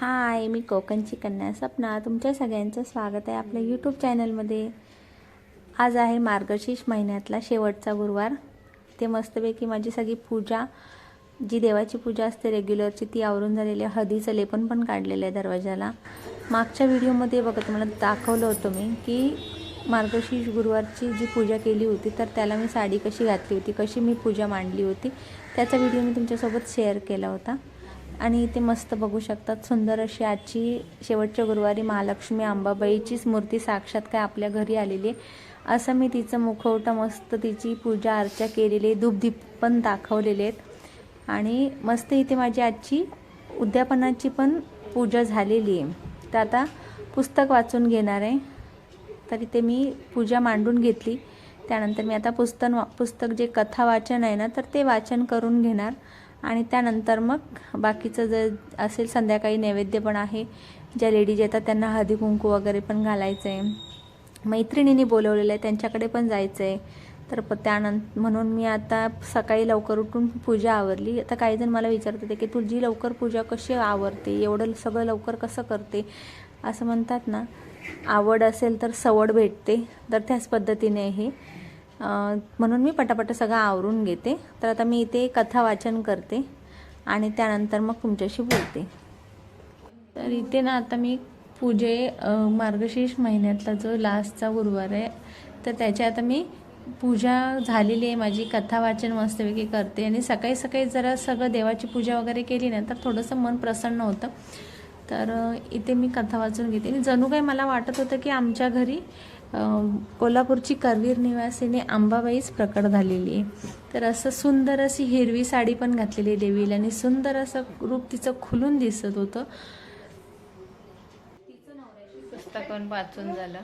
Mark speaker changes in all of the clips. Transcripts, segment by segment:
Speaker 1: हाय मी कोकणची कन्या सपना. तुमच्या सगळ्यांचं स्वागत आहे आपल्या यूट्यूब चॅनलमध्ये आज आहे मार्गशीर्ष महिन्यातला शेवटचा गुरुवार. ते मस्तपैकी माझी सगळी पूजा जी देवाची पूजा असते रेग्युलरची ती आवरून झालेली आहे. हळदीचं लेपन पण काढलेलं आहे दरवाजाला. मागच्या व्हिडिओमध्ये बघा तुम्हाला दाखवलं होतं मी की मार्गशीर्ष गुरुवारची जी पूजा केली होती तर त्याला मी साडी कशी घातली होती कशी मी पूजा मांडली होती त्याचा व्हिडिओ मी तुमच्यासोबत शेअर केला होता. आणि इथे मस्त बघू शकतात. सुंदर अशी आजची शेवटच्या गुरुवारी महालक्ष्मी अंबाबाईचीच मूर्ती साक्षात काय आपल्या घरी आलेली आहे. असं मी तिचं मुखवटा मस्त तिची पूजा अर्चा केलेली आहे. पण दाखवलेले आहेत. आणि मस्त इथे माझी आजची उद्यापनाची पण पूजा झालेली आहे. तर आता पुस्तक वाचून घेणार आहे. तर इथे मी पूजा मांडून घेतली. त्यानंतर मी आता पुस्तक पुस्तक जे कथा वाचन आहे ना तर ते वाचन करून घेणार. आणि त्यानंतर मग बाकीचं जर असेल संध्याकाळी नैवेद्य पण आहे. ज्या लेडीज येतात त्यांना हळदी कुंकू वगैरे पण घालायचं आहे मैत्रिणींनी बोलवलेलं आहे त्यांच्याकडे पण जायचं आहे तर प त्यानंतर म्हणून मी आता सकाळी लवकर उठून पूजा आवरली. आता काही जण मला विचारत होते की तुझी लवकर पूजा कशी आवरते? एवढं सगळं लवकर कसं करते? असं म्हणतात ना आवड असेल तर सवड भेटते. तर त्याच पद्धतीने हे. म्हणून मी पटापट सगळं आवरून घेते. तर आता मी इथे कथा वाचन करते आणि त्यानंतर मग तुमच्याशी बोलते. तर इथे ना आता मी पूजे मार्गशीर्ष महिन्यातला जो लास्टचा गुरुवार आहे तर त्याच्या आता मी पूजा झालेली आहे. माझी कथा वाचन मस्तपैकी करते आणि सकाळी सकाळी जरा सगळं देवाची पूजा वगैरे केली ना तर थोडंसं मन प्रसन्न होतं. तर इथे मी कथा वाचून घेते. आणि जणू काही मला वाटत होतं की आमच्या घरी कोल्हापूरची करवीर निवासीने अंबाबाईच प्रकट झालेली. आहे तर असं सुंदर अशी हिरवी साडी पण घातलेली आहे देवीला आणि सुंदर असं रूप तिचं खुलून दिसत होतं. पुस्तक पण वाचून झालं.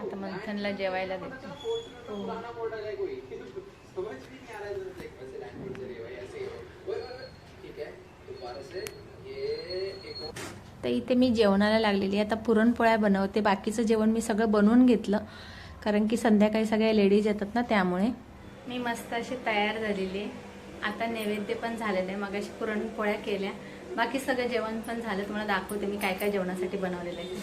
Speaker 1: आता मंथनला जेवायला देतो. तर इथे मी जेवणाला लागलेली आता पुरणपोळ्या बनवते. बाकीचं जेवण मी सगळं बनवून घेतलं. कारण की संध्याकाळी सगळ्या लेडीज येतात ना त्यामुळे. मी मस्त अशी तयार झालेली आहे. आता नैवेद्य पण झालेलं आहे. मग अशी पुरणपोळ्या केल्या. बाकी सगळं जेवण पण झालं. तुम्हाला दाखवते मी काय काय जेवणासाठी बनवलेलं आहे.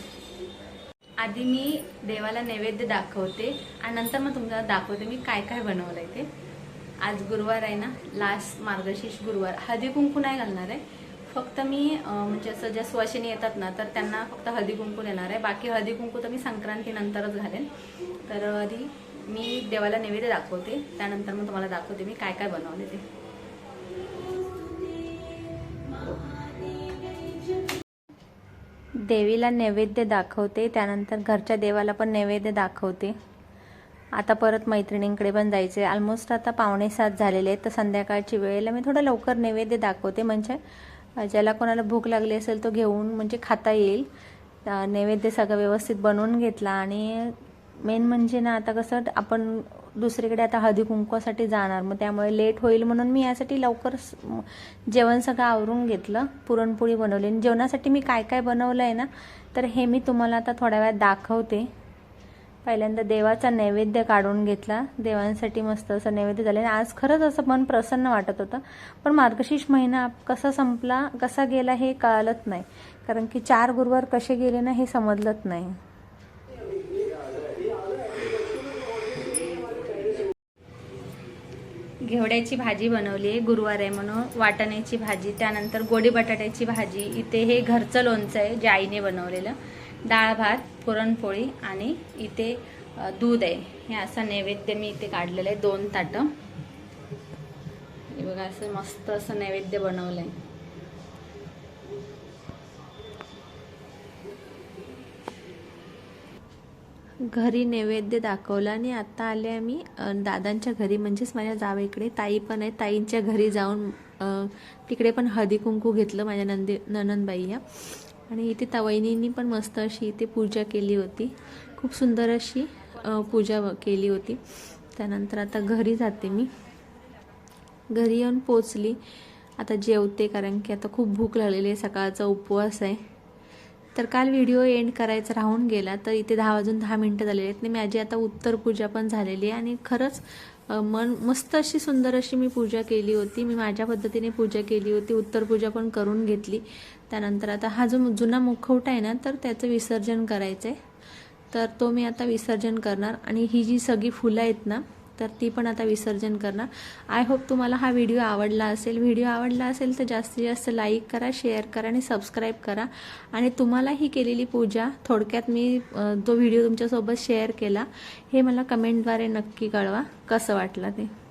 Speaker 1: आधी मी देवाला नैवेद्य दाखवते आणि नंतर मग तुम्हाला दाखवते मी काय काय बनवलं आहे ते. आज गुरुवार आहे ना. लास्ट मार्गशीर्ष गुरुवार. हळदी कुंकू नाही घालणार आहे. फक्त मी म्हणजे असं ज्या सुवासिनी येतात ना तर त्यांना फक्त हळदी कुंकू देणार आहे. बाकी हळदी कुंकू तर मी संक्रांतीनंतरच घालेन. तर आधी मी देवाला नैवेद्य दाखवते. त्यानंतर मग तुम्हाला दाखवते मी काय काय बनवले ते. देवीला नैवेद्य दाखवते. त्यानंतर घरच्या देवाला पण नैवेद्य दाखवते. आता परत मैत्रिणींकडे पण जायचे. ऑलमोस्ट आता पावणे सात झालेले आहेत. तर संध्याकाळची वेळेला मी थोडं लवकर नैवेद्य दाखवते. म्हणजे ज्याला कोणाला भूक लागली असेल तो घेऊन म्हणजे खाता येईल. नैवेद्य सगळं व्यवस्थित बनवून घेतला आणि मेन म्हणजे ना आता कसं आपण दुसरीकडे आता हळदी कुंकवासाठी जाणार मग त्यामुळे लेट होईल म्हणून मी यासाठी लवकर जेवण सगळं आवरून घेतलं पुरणपोळी बनवली. आणि जेवणासाठी मी काय काय बनवलं आहे ना तर हे मी तुम्हाला आता थोड्या वेळात दाखवते. पहिल्यांदा देवाचा नैवेद्य काढून घेतला. देवांसाठी मस्त असं नैवेद्य झालं. आणि आज खरंच असं मन प्रसन्न वाटत होतं. पण मार्गशीर्ष महिना कसा संपला कसा गेला हे कळलंच नाही. कारण की चार गुरुवार कसे गेले ना हे समजलंच नाही. घेवड्याची भाजी बनवली आहे गुरुवार आहे म्हणून. वाटाण्याची भाजी त्यानंतर गोडी बटाट्याची भाजी. इथे हे घरचं लोणचं आहे जे आईने बनवलेलं. डाळ भात पुरणपोळी आणि इथे दूध आहे. हे असं नैवेद्य मी इथे काढलेलं आहे दोन ताटं. हे बघा असं मस्त असं नैवेद्य बनवलं आहे घरी नैवेद्य दाखवलं आणि आता आले आम्ही दादांच्या घरी. म्हणजेच माझ्या जावेकडे ताई पण आहे ताईंच्या घरी जाऊन तिकडे पण हळदी कुंकू घेतलं माझ्या नंदी ननंदबाई या आणि इथे तवैनींनी पण मस्त अशी इथे पूजा केली होती. खूप सुंदर अशी पूजा केली होती. त्यानंतर आता घरी जाते मी. घरी येऊन पोचली. आता जेवते कारण की आता खूप भूक लागलेली आहे. सकाळचा उपवास आहे. तर काल व्हिडिओ एंड करायचा राहून गेला. तर इथे दहा वाजून दहा मिनटं झालेली आहेत मी माझी आता उत्तर पूजा पण झालेली आहे आणि खरंच मन मस्त अशी सुंदर अशी मी पूजा केली होती. मी माझ्या पद्धतीने पूजा केली होती. उत्तर पूजा पण करून घेतली. त्यानंतर आता हा जो जुना मुखवटा आहे ना तर त्याचं विसर्जन करायचं आहे तर तो मी आता विसर्जन करणार. आणि ही जी सगळी फुलं आहेत ना तर ती पण आता विसर्जन करणार. आय होप तुम्हाला हा व्हिडिओ आवडला असेल. व्हिडिओ आवडला असेल तर जास्तीत जास्त लाईक करा शेअर करा आणि सबस्क्राईब करा. आणि तुम्हाला ही केलेली पूजा थोडक्यात मी जो तो व्हिडिओ तुमच्यासोबत शेअर केला. हे मला कमेंटद्वारे नक्की कळवा. कसं वाटलं ते?